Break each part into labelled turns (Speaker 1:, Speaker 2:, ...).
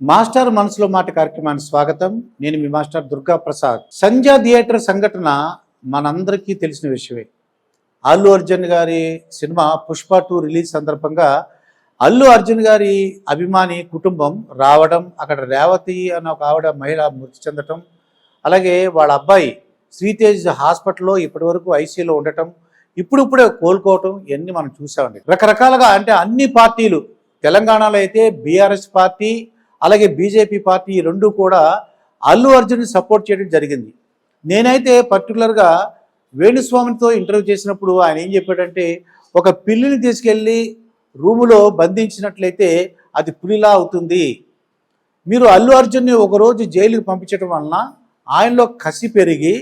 Speaker 1: Master మనసులో మాట కార్యక్రమానికి స్వాగతం. నేను మీ మాస్టర్ దుర్గా ప్రసాద్. సంధ్యా థియేటర్ సంఘటన మనందరికీ తెలిసిన విషయమే. అల్లు అర్జున్ గారి సినిమా పుష్ప టూ రిలీజ్ సందర్భంగా అల్లు అర్జున్ గారి అభిమాని కుటుంబం రావడం అక్కడ రేవతి అన్న ఒక ఆవిడ మహిళ మృతి చెందటం అలాగే వాళ్ళ అబ్బాయి శ్రీతేజ్ హాస్పిటల్లో ఇప్పటివరకు ఐసీలో ఉండటం ఇప్పుడిప్పుడే కోలుకోవటం ఇవన్నీ మనం చూసామండి. రకరకాలుగా అంటే అన్ని పార్టీలు తెలంగాణలో అయితే బీఆర్ఎస్ పార్టీ అలాగే బీజేపీ పార్టీ ఈ రెండు కూడా అల్లు అర్జున్ సపోర్ట్ చేయడం జరిగింది. నేనైతే పర్టికులర్గా వేణుస్వామితో ఇంటర్వ్యూ చేసినప్పుడు ఆయన ఏం చెప్పాడంటే ఒక పిల్లిని తీసుకెళ్ళి రూములో బంధించినట్లయితే అది పులిలా అవుతుంది. మీరు అల్లు అర్జున్ని ఒకరోజు జైలుకి పంపించడం వలన ఆయనలో కసి పెరిగి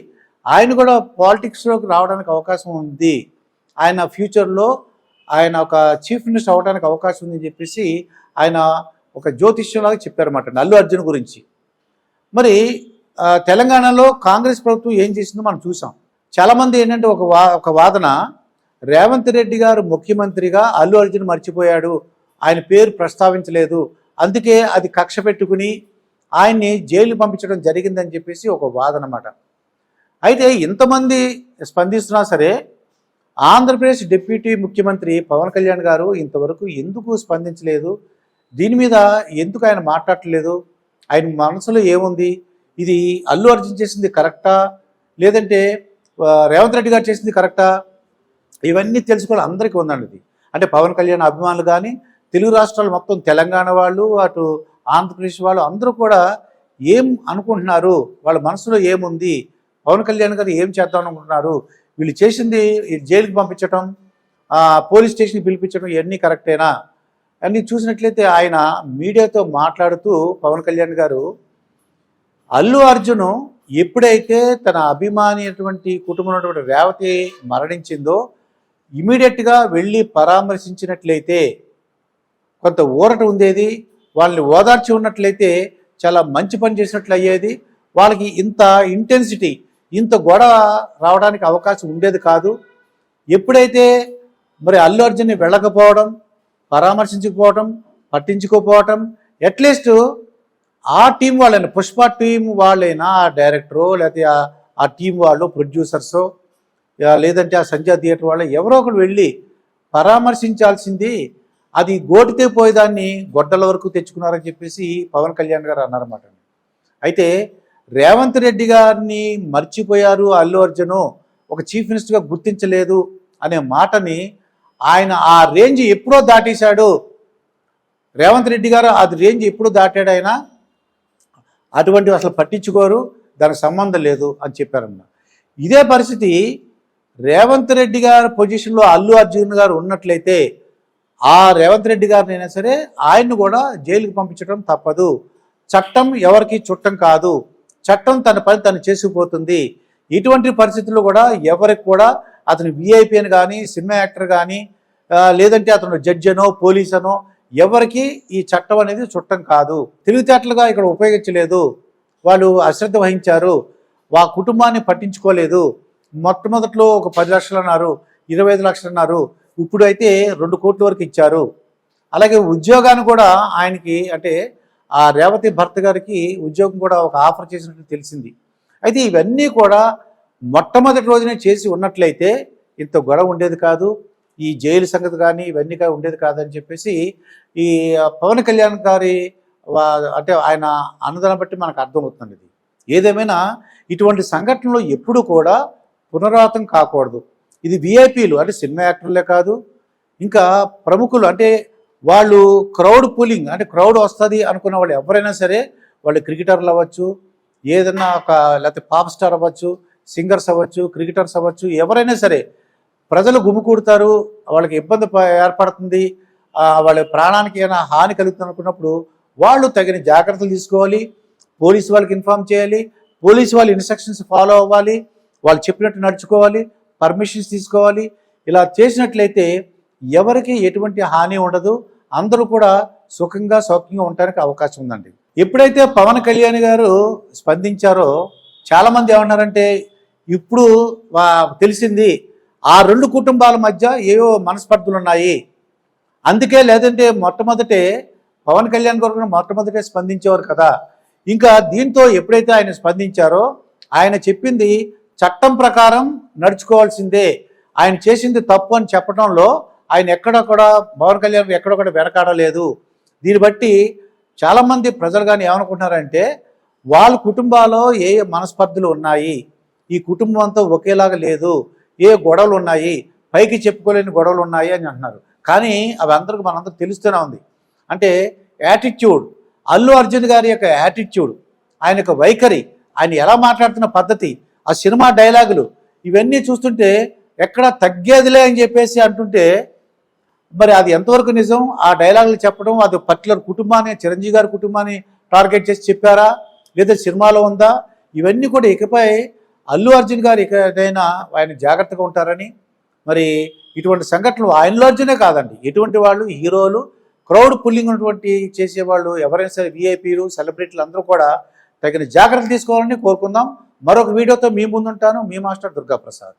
Speaker 1: ఆయన కూడా పాలిటిక్స్లోకి రావడానికి అవకాశం ఉంది. ఆయన ఫ్యూచర్లో ఆయన ఒక చీఫ్ మినిస్టర్ అవ్వడానికి అవకాశం ఉందని చెప్పేసి ఆయన ఒక జ్యోతిష్యంలాగా చెప్పారన్నమాట అల్లు అర్జున్ గురించి. మరి తెలంగాణలో కాంగ్రెస్ ప్రభుత్వం ఏం చేసిందో మనం చూసాం. చాలామంది ఏంటంటే ఒక వా ఒక వాదన రేవంత్ రెడ్డి గారు ముఖ్యమంత్రిగా అల్లు అర్జున్ మర్చిపోయాడు ఆయన పేరు ప్రస్తావించలేదు అందుకే అది కక్ష పెట్టుకుని ఆయన్ని జైలు పంపించడం జరిగిందని చెప్పేసి ఒక వాదన అన్నమాట అయితే ఇంతమంది స్పందిస్తున్నా సరే ఆంధ్రప్రదేశ్ డిప్యూటీ ముఖ్యమంత్రి పవన్ కళ్యాణ్ గారు ఇంతవరకు ఎందుకు స్పందించలేదు దీని మీద ఎందుకు ఆయన మాట్లాడట్లేదు? ఆయన మనసులో ఏముంది? ఇది అల్లు అర్జున్ చేసింది కరెక్టా? లేదంటే రేవంత్ రెడ్డి గారు చేసింది కరెక్టా? ఇవన్నీ తెలుసుకోవాలి అందరికీ ఉందండి ఇది. అంటే పవన్ కళ్యాణ్ అభిమానులు కానీ తెలుగు రాష్ట్రాలు మొత్తం తెలంగాణ వాళ్ళు అటు ఆంధ్రప్రదేశ్ వాళ్ళు అందరూ కూడా ఏం అనుకుంటున్నారు? వాళ్ళ మనసులో ఏముంది? పవన్ కళ్యాణ్ గారు ఏం చేద్దాం అనుకుంటున్నారు? వీళ్ళు చేసింది జైలుకి పంపించటం పోలీస్ స్టేషన్కి పిలిపించడం ఇవన్నీ కరెక్టేనా? అన్నీ చూసినట్లయితే ఆయన మీడియాతో మాట్లాడుతూ పవన్ కళ్యాణ్ గారు అల్లు అర్జున్ ఎప్పుడైతే తన అభిమాని అటువంటి కుటుంబం ఉన్నటువంటి రేవతి మరణించిందో ఇమీడియట్గా వెళ్ళి పరామర్శించినట్లయితే కొంత ఊరట ఉండేది వాళ్ళని ఓదార్చి ఉన్నట్లయితే చాలా మంచి పని చేసినట్లు అయ్యేది వాళ్ళకి ఇంత ఇంటెన్సిటీ ఇంత గొడవ రావడానికి అవకాశం ఉండేది కాదు. ఎప్పుడైతే మరి అల్లు అర్జున్ని వెళ్ళకపోవడం పరామర్శించకపోవటం పట్టించుకోకపోవటం అట్లీస్ట్ ఆ టీం వాళ్ళైనా పుష్ప టీం వాళ్ళైనా ఆ డైరెక్టరో లేకపోతే ఆ- టీం వాళ్ళు ప్రొడ్యూసర్సో లేదంటే ఆ సంధ్యా థియేటర్ వాళ్ళు ఎవరో ఒకరు వెళ్ళి పరామర్శించాల్సింది అది గోటితే పోయేదాన్ని గొడ్డల వరకు తెచ్చుకున్నారని చెప్పేసి పవన్ కళ్యాణ్ గారు అన్నారన్నమాట. అయితే రేవంత్ రెడ్డి గారిని మర్చిపోయారు అల్లు అర్జును ఒక చీఫ్ మినిస్టర్గా గుర్తించలేదు అనే మాటని ఆయన ఆ రేంజ్ ఎప్పుడో దాటేశాడు. రేవంత్ రెడ్డి గారు అది రేంజ్ ఎప్పుడు దాటాడు ఆయన? అటువంటివి అసలు పట్టించుకోరు దానికి సంబంధం లేదు అని చెప్పారన్న ఇదే పరిస్థితి రేవంత్ రెడ్డి గారి పొజిషన్లో అల్లు అర్జున్ గారు ఉన్నట్లయితే ఆ రేవంత్ రెడ్డి గారిని అయినా సరే ఆయన్ని కూడా జైలుకి పంపించడం తప్పదు. చట్టం ఎవరికి చుట్టం కాదు. చట్టం తన పని తను చేసుకుపోతుంది. ఇటువంటి పరిస్థితుల్లో కూడా ఎవరికి కూడా అతను విఐపి అని కానీ సినిమా యాక్టర్ కానీ లేదంటే అతను జడ్జి అనో పోలీస్ అనో ఎవరికి ఈ చట్టం అనేది చుట్టం కాదు. తెలివితేటలుగా ఇక్కడ ఉపయోగించలేదు. వాళ్ళు అశ్రద్ధ వహించారు. వా కుటుంబాన్ని పట్టించుకోలేదు. మొట్టమొదట్లో ఒక పది లక్షలు అన్నారు ఇరవై ఐదు లక్షలు అన్నారు. ఇప్పుడు అయితే రెండు కోట్ల వరకు ఇచ్చారు. అలాగే ఉద్యోగాన్ని కూడా ఆయనకి అంటే ఆ రేవతి భర్త గారికి ఉద్యోగం కూడా ఒక ఆఫర్ చేసినట్టు తెలిసింది. అయితే ఇవన్నీ కూడా మొట్టమొదటి రోజునే చేసి ఉన్నట్లయితే ఇంత గొడవ ఉండేది కాదు. ఈ జైలు సంగతి కానీ ఇవన్నీ కానీ ఉండేది కాదని చెప్పేసి ఈ పవన్ కళ్యాణ్ గారి అంటే ఆయన అన్నదాన్ని బట్టి మనకు అర్థమవుతుంది ఇది ఏదేమైనా ఇటువంటి సంఘటనలు ఎప్పుడు కూడా పునరావృతం కాకూడదు. ఇది విఐపీలు అంటే సినిమా యాక్టర్లే కాదు. ఇంకా ప్రముఖులు అంటే వాళ్ళు క్రౌడ్ పూలింగ్ అంటే క్రౌడ్ వస్తుంది అనుకున్న వాళ్ళు ఎవరైనా సరే వాళ్ళు క్రికెటర్లు అవ్వచ్చు ఏదన్నా ఒక లేకపోతే పాప్ స్టార్ అవ్వచ్చు సింగర్స్ అవ్వచ్చు క్రికెటర్స్ అవ్వచ్చు ఎవరైనా సరే ప్రజలు గుమికూడతారు వాళ్ళకి ఇబ్బంది ఏర్పడుతుంది వాళ్ళ ప్రాణానికి ఏమైనా హాని కలుగుతుంది అనుకున్నప్పుడు వాళ్ళు తగిన జాగ్రత్తలు తీసుకోవాలి పోలీసు వాళ్ళకి ఇన్ఫామ్ చేయాలి పోలీసు వాళ్ళ ఇన్స్ట్రక్షన్స్ ఫాలో అవ్వాలి వాళ్ళు చెప్పినట్టు నడుచుకోవాలి పర్మిషన్స్ తీసుకోవాలి. ఇలా చేసినట్లయితే ఎవరికి ఎటువంటి హాని ఉండదు అందరూ కూడా సుఖంగా సౌఖ్యంగా ఉండడానికి అవకాశం ఉందండి. ఎప్పుడైతే పవన్ కళ్యాణ్ గారు స్పందించారో చాలామంది ఏమన్నారంటే ఇప్పుడు తెలిసింది ఆ రెండు కుటుంబాల మధ్య ఏవో మనస్పర్ధలు ఉన్నాయి. అందుకే లేదంటే మొట్టమొదటే పవన్ కళ్యాణ్ గారు మొట్టమొదటే స్పందించేవారు కదా. ఇంకా దీంతో ఎప్పుడైతే ఆయన స్పందించారో ఆయన చెప్పింది చట్టం ప్రకారం నడుచుకోవాల్సిందే. ఆయన చేసింది తప్పు అని చెప్పడంలో ఆయన ఎక్కడ కూడా పవన్ కళ్యాణ్ ఎక్కడ కూడా వెనకాడలేదు. దీన్ని బట్టి చాలామంది ప్రజలు కానీ ఏమనుకుంటున్నారంటే వాళ్ళ కుటుంబాల్లో ఏ ఏ మనస్పర్ధలు ఉన్నాయి? ఈ కుటుంబం అంతా ఒకేలాగా లేదు. ఏ గొడవలు ఉన్నాయి? పైకి చెప్పుకోలేని గొడవలు ఉన్నాయి అని అంటున్నారు. కానీ అవి అందరికి మనందరికి తెలుస్తూనే ఉంది. అంటే యాటిట్యూడ్ అల్లు అర్జున్ గారి యొక్క యాటిట్యూడ్ ఆయన యొక్క వైఖరి ఆయన ఎలా మాట్లాడుతున్న పద్ధతి ఆ సినిమా డైలాగులు ఇవన్నీ చూస్తుంటే ఎక్కడ తగ్గేదిలే అని చెప్పేసి అంటుంటే మరి అది ఎంతవరకు నిజం? ఆ డైలాగులు చెప్పడం అది పర్టికులర్ కుటుంబాన్ని చిరంజీవి గారి కుటుంబాన్ని టార్గెట్ చేసి చెప్పారా? లేదా సినిమాలో ఉందా? ఇవన్నీ కూడా ఇకపై అల్లు అర్జున్ గారు ఇక ఏదైనా ఆయన జాగ్రత్తగా ఉంటారని మరి ఇటువంటి సంఘటనలు ఆయనలో అర్జునే కాదండి. ఎటువంటి వాళ్ళు హీరోలు క్రౌడ్ పుల్లింగ్ ఉన్నటువంటి చేసేవాళ్ళు ఎవరైనా సరే విఐపీలు సెలబ్రిటీలు అందరూ కూడా తగిన జాగ్రత్తలు తీసుకోవాలని కోరుకుందాం. మరొక వీడియోతో మీ ముందుంటాను. మీ మాస్టర్ దుర్గాప్రసాద్.